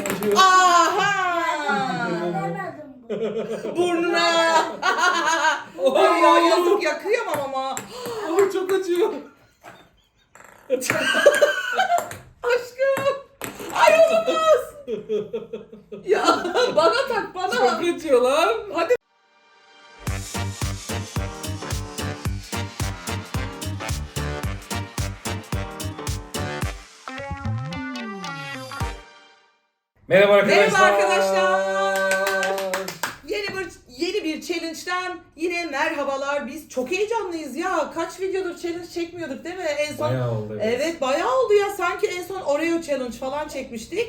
acıyor. Aha! Burnuna. Ay ya yazık ya kıyamam ama. Ay çok acıyor. Aşkım. Ay olamaz. ya bana tak bana. Çok acıyor lan. Hadi. Merhaba arkadaşlar. Merhaba arkadaşlar. Yeni bir yeni bir challenge'dan yine merhabalar. Biz çok heyecanlıyız ya. Kaç videodur challenge çekmiyorduk değil mi? En son Bayağı oldu. Evet bayağı oldu ya. Sanki en son Oreo challenge falan çekmiştik.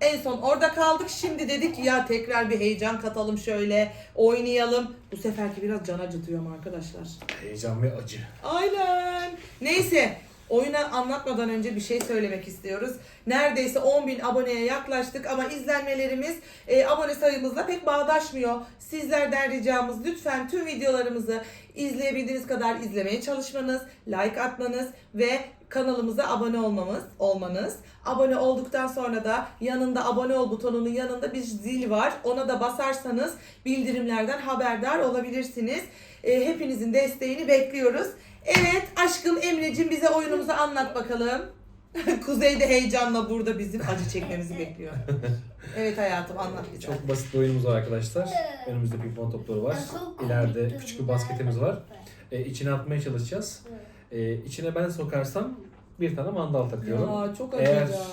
En son orada kaldık. Şimdi dedik ya tekrar bir heyecan katalım şöyle. Oynayalım. Bu seferki biraz can acıtıyor arkadaşlar. Heyecan ve acı. Aynen. Neyse. Oyunu anlatmadan önce bir şey söylemek istiyoruz. Neredeyse 10.000 aboneye yaklaştık ama izlenmelerimiz e, abone sayımızla pek bağdaşmıyor. Sizlerden ricamız lütfen tüm videolarımızı izleyebildiğiniz kadar izlemeye çalışmanız, like atmanız ve kanalımıza abone olmamız, olmanız. Abone olduktan sonra da yanında abone ol butonunun yanında bir zil var. Ona da basarsanız bildirimlerden haberdar olabilirsiniz. E, hepinizin desteğini bekliyoruz. Evet aşkım Emre'cim bize oyunumuzu anlat bakalım. Kuzey de heyecanla burada bizim acı çekmemizi bekliyor. Evet hayatım anlat bize. Çok basit bir oyunumuz var arkadaşlar. Önümüzde pimpon topları var. İleride küçük bir basketimiz var. E, içine atmaya çalışacağız. E, içine ben sokarsam bir tane mandal takıyorum. Ya çok Eğer- acıyacak.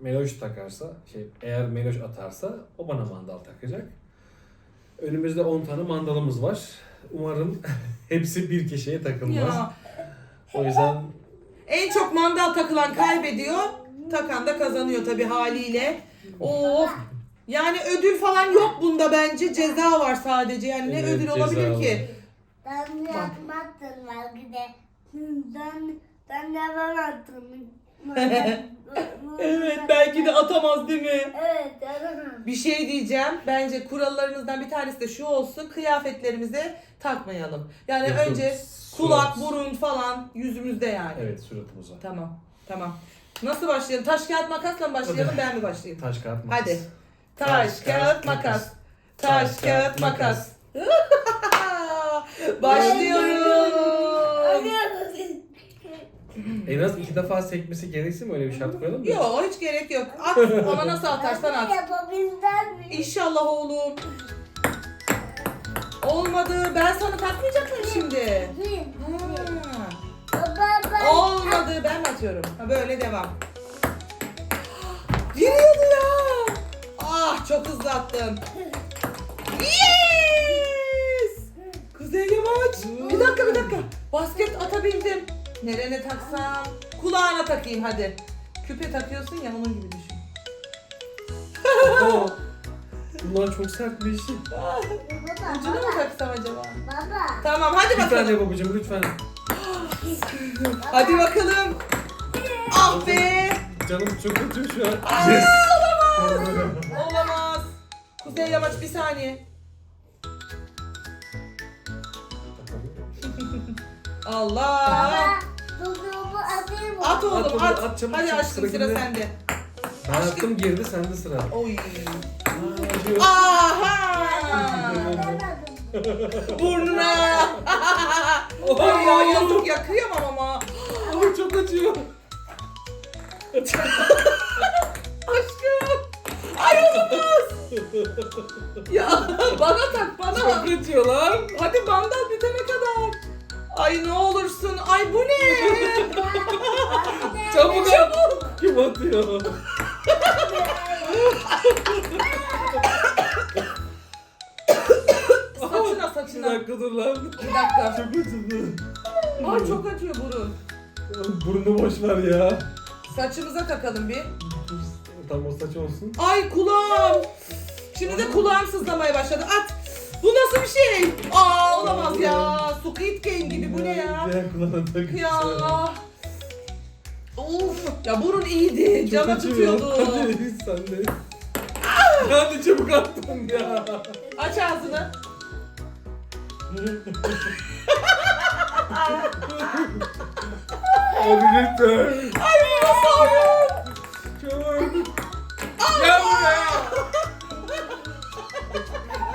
Meloş takarsa, şey eğer Meloş atarsa o bana mandal takacak. Önümüzde 10 tane mandalımız var. Umarım hepsi bir kişiye takılmaz. Ya O yüzden en çok mandal takılan kaybediyor. Takan da kazanıyor tabii haliyle. Of. Yani ödül falan yok bunda bence. Ceza var sadece. Yani ne Evet, ödül ceza olabilir var. ki? Ben yapmadım belki de. Ben ben yapamadım. Evet belki de atamaz değil mi? Evet yapamam. Bir şey diyeceğim. Bence kurallarımızdan bir tanesi de şu olsun. Kıyafetlerimize takmayalım. Yani yok. önce Surat. kulak, burun falan yüzümüzde yani. evet suratımıza. Tamam. Tamam. Nasıl başlayalım? Taş kağıt makasla mı başlayalım? Hadi. Ben mi başlayayım? Taş kağıt makas. Hadi. Taş, kağıt, makas. Taş, kağıt, makas. Başlıyoruz. En az iki defa sekmesi gereksin mi? Öyle bir şart koyalım mı? Yok hiç gerek yok. At ama nasıl atarsan at. Yapabilsem mi? İnşallah oğlum. Olmadı. Ben sana takmayacak mıyım şimdi? Ha. Baba ben. Olmadı. Ben mi atıyorum? Ha, böyle devam. Giriyordu ya. Ah çok hızlı attım. Yes! Kuzey Yamaç. Bir dakika bir dakika. Basket atabildim. Nerene taksam? Kulağına takayım hadi. Küpe takıyorsun ya onun gibi düşün. Oo, Bunlar çok sertmiş. Baba. Ucuna mı Baba. taksam acaba? Baba. Tamam hadi Lütfen bakalım. babacığım lütfen. Hadi bakalım. Ah be. Canım çok acıyor şu an. Aa, Yes. olamaz. Olamaz. Kuzey Yamaç bir saniye. Allah. Baba. Dudumu atayım mı? At oğlum At oğlum, at. at çabuk, Hadi çabuk, aşkım sıra sıra kimde? sende. Ben attım girdi sende sıra. Oy. Aha. Burnuna. Ay ya yazık ya kıyamam ama. Ay, çok acıyor. Aşkım. Ay olamaz. Ya bana tak bana. Çok acıyor lan. Hadi mandal bitene kadar. Ay ne olursun. Ay bu ne? Kim atıyor? Saçına Bir saçına. dakika dur lan. Bir dakika. Çok acıdı. Ay çok acıyor burun. Burnu boş ver ya. Saçımıza takalım bir. Tam o saç olsun. Ay kulağım. Şimdi de kulağım sızlamaya başladı. At. Bu nasıl bir şey? Aa olamaz ya. Squid Game gibi bu ne ya? Diğer kulağına tak. Ya. Of. Ya burun iyiydi. Çok Cama tutuyordu. Hadi sen de. Hadi çabuk attın ya. Aç ağzını. Abi lütfen. Ay bu nasıl oyun? Çabuk. Gel buraya.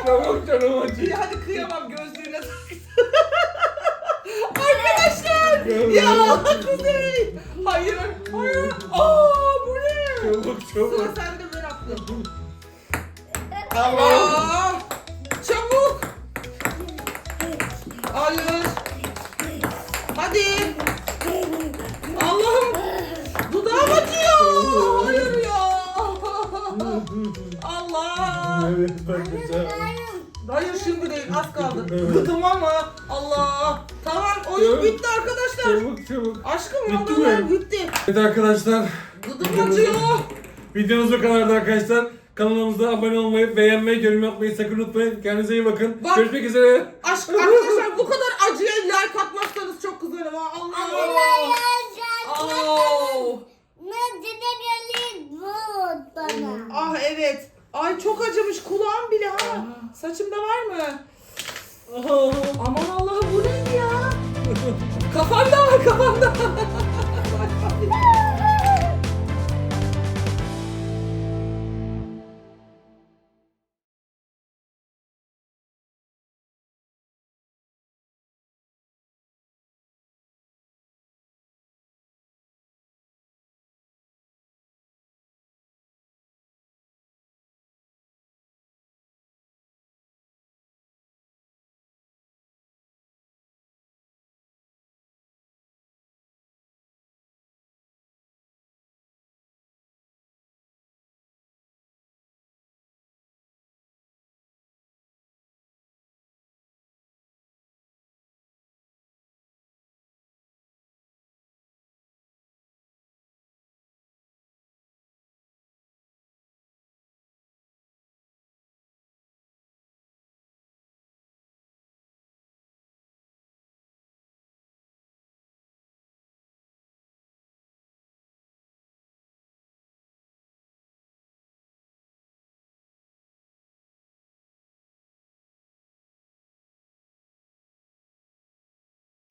Çabuk canım acı. Ya hadi kıyamam gözlüğüne taktı. Arkadaşlar. Ya kuzey. Sıra çabuk. sende ben attım. Allah. Çabuk. Hayır. Hadi. Allah'ım. Dudağım acıyor. Hayır ya. Allah. Evet bakacağım. Hayır şimdi değil az kaldı. Evet. Gıdım ama Allah. Tamam oyun Evet. bitti arkadaşlar. Çabuk çabuk. Aşkım Bitti mi? bitti. Evet arkadaşlar. Gıdım acıyor. Videomuz bu kadardı arkadaşlar. Kanalımıza abone olmayı, beğenmeyi, yorum yapmayı sakın unutmayın. Kendinize iyi bakın. Bak. Görüşmek üzere. Aşk arkadaşlar bu kadar acıya like atmazsanız çok kızarım ha. Allah. Oo. Ah evet. Ay çok acımış kulağım bile ha. Saçımda var mı? Aman Allah'ım bu ne ya? Kafamda var kafamda.